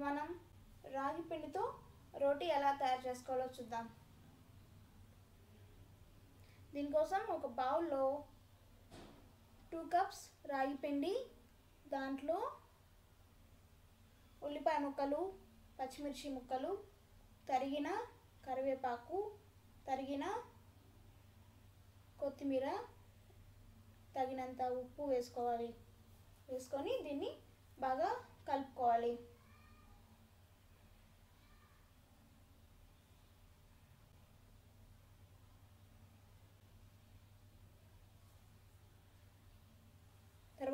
ఇప్పుడు మనం రాగి పిండితో రోటీ ఎలా తయారు చేసుకోవాలో చూద్దాం. దీనికోసం ఒక బౌల్లో టూ కప్స్ రాగి పిండి దాంట్లో ఉల్లిపాయ ముక్కలు పచ్చిమిర్చి ముక్కలు తరిగిన కరివేపాకు తరిగిన కొత్తిమీర తగినంత ఉప్పు వేసుకోవాలి. వేసుకొని దీన్ని బాగా కలుపుకోవాలి.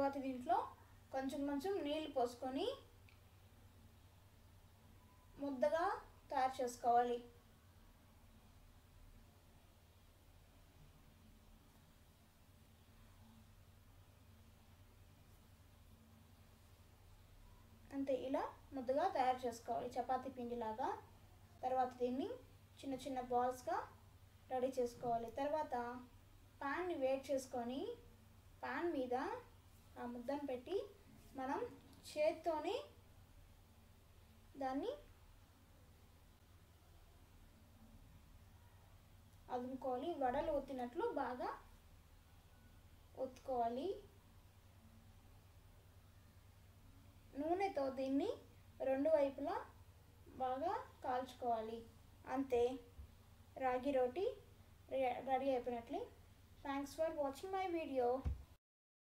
తర్వాత దీంట్లో కొంచెం కొంచెం నీళ్ళు పోసుకొని ముద్దగా తయారు చేసుకోవాలి. అంతే ఇలా ముద్దగా తయారు చేసుకోవాలి. చపాతీ పిండిలాగా. తర్వాత దీన్ని చిన్న చిన్న బాల్స్గా రెడీ చేసుకోవాలి. తర్వాత ప్యాన్ని వేడి చేసుకొని పాన్ మీద ఆ ముద్దను పెట్టి మనం చేత్తోని దాన్ని అదుముకోవాలి వడలు ఒత్తినట్లు బాగా ఒత్తుకోవాలి. నూనెతో దీన్ని రెండు వైపులా బాగా కాల్చుకోవాలి. అంతే. రాగి రోటీ ready అయిపోయినట్లే. Thanks for watching my video